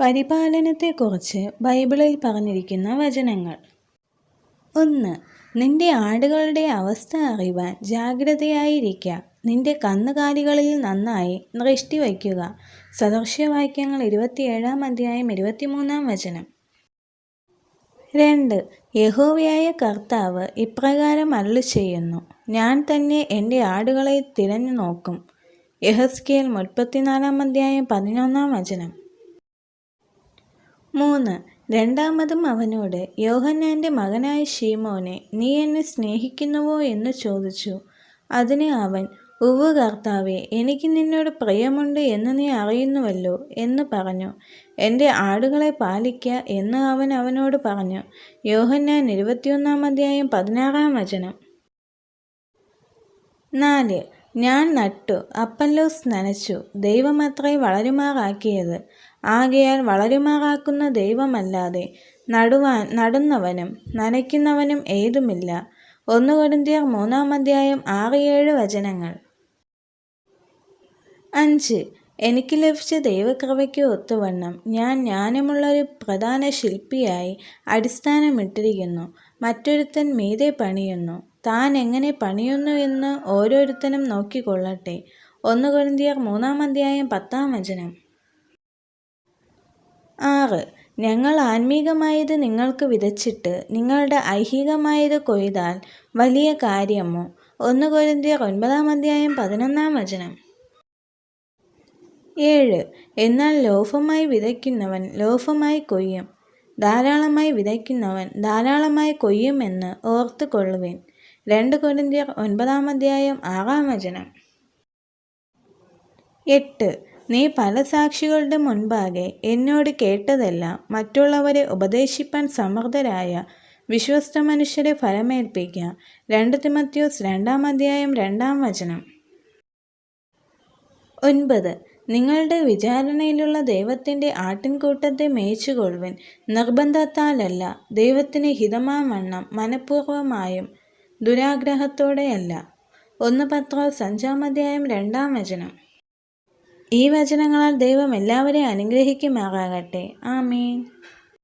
പരിപാലനത്തെക്കുറിച്ച് ബൈബിളിൽ പറഞ്ഞിരിക്കുന്ന വചനങ്ങൾ. ഒന്ന് നിന്റെ ആടുകളുടെ അവസ്ഥ അറിവാൻ ജാഗ്രതയായിരിക്കുക നിന്റെ കന്നുകാലികളിൽ നന്നായി ദൃഷ്ടി വയ്ക്കുക സദൃശ്യവാക്യങ്ങൾ ഇരുപത്തിയേഴാം അധ്യായം ഇരുപത്തിമൂന്നാം വചനം. രണ്ട് യഹോവയായ കർത്താവ് ഇപ്രകാരം അരുളി ചെയ്യുന്നു ഞാൻ തന്നെ എന്റെ ആടുകളെ തിരഞ്ഞു നോക്കും യഹസ്കേൽ മുപ്പത്തിനാലാം അധ്യായം പതിനൊന്നാം വചനം. മൂന്ന്. രണ്ടാമതും അവനോട് യോഹന്നാന്റെ മകനായ ഷീമോനെ നീ എന്നെ സ്നേഹിക്കുന്നുവോ എന്ന് ചോദിച്ചു. അതിന് അവൻ ഉവ്വ് കർത്താവെ എനിക്ക് നിന്നോട് പ്രിയമുണ്ട് എന്ന് നീ അറിയുന്നുവല്ലോ എന്ന് പറഞ്ഞു. എന്റെ ആടുകളെ പാലിക്ക എന്ന് അവൻ അവനോട് പറഞ്ഞു. യോഹന്നാൻ ഇരുപത്തിയൊന്നാം അധ്യായം പതിനാറാം വചനം. നാല്. ഞാൻ നട്ടു അപ്പല്ലോസ് നനച്ചു. ദൈവമത്രേ വളരുമാറാക്കിയത്. ആകയാൽ വളരുമാറാക്കുന്ന ദൈവമല്ലാതെ നടുവാൻ നടുന്നവനും നനയ്ക്കുന്നവനും ഏതുമില്ല. ഒന്ന് കൊടുന്തിയർ മൂന്നാം അധ്യായം ആറ് ഏഴ് വചനങ്ങൾ. അഞ്ച്. എനിക്ക് ലഭിച്ച ദൈവകൃപയ്ക്ക് ഒത്തുവണ്ണം. ഞാൻ ജ്ഞാനമുള്ളൊരു പ്രധാന ശില്പിയായി അടിസ്ഥാനമിട്ടിരിക്കുന്നു. മറ്റൊരുത്തൻ മീതെ പണിയുന്നു. താൻ എങ്ങനെ പണിയുന്നു എന്ന് ഓരോരുത്തനും നോക്കിക്കൊള്ളട്ടെ. ഒന്ന് കൊരിന്തിയർ മൂന്നാം അധ്യായം പത്താം വചനം. ആറ്. ഞങ്ങൾ ആത്മീകമായത് നിങ്ങൾക്ക് വിതച്ചിട്ട് നിങ്ങളുടെ ഐഹികമായത് കൊയ്താൽ വലിയ കാര്യമോ? ഒന്ന് കൊരിന്തിയർ ഒൻപതാം അധ്യായം പതിനൊന്നാം വചനം. ഏഴ്. എന്നാൽ ലോഭമായി വിതയ്ക്കുന്നവൻ ലോഭമായി കൊയ്യും. ധാരാളമായി വിതയ്ക്കുന്നവൻ ധാരാളമായി കൊയ്യുമെന്ന് ഓർത്തു കൊള്ളുവേൻ രണ്ട് കൊരിന്തിയർ ഒൻപതാം അധ്യായം ആറാം വചനം. എട്ട്. നീ പല സാക്ഷികളുടെ മുൻപാകെ എന്നോട് കേട്ടതെല്ലാം മറ്റുള്ളവരെ ഉപദേശിപ്പാൻ സമർത്ഥരായ വിശ്വസ്ത മനുഷ്യരെ ഫലമേൽപ്പിക്കുക രണ്ട് തിമത്യോസ് രണ്ടാം അധ്യായം രണ്ടാം വചനം. ഒൻപത്. നിങ്ങളുടെ വിചാരണയിലുള്ള ദൈവത്തിന്റെ ആട്ടിൻകൂട്ടത്തെ മേയിച്ചുകൊള്ളുവൻ. നിർബന്ധത്താലല്ല ദൈവത്തിന് ഹിതമാവണ്ണം മനഃപൂർവമായും ദുരാഗ്രഹത്തോടെയല്ല. ഒന്ന് പത്രോസ് അഞ്ചാം അധ്യായം രണ്ടാം വചനം. ഈ വചനങ്ങളാൽ ദൈവം എല്ലാവരെയും അനുഗ്രഹിക്കുമാറാകട്ടെ. ആമീൻ.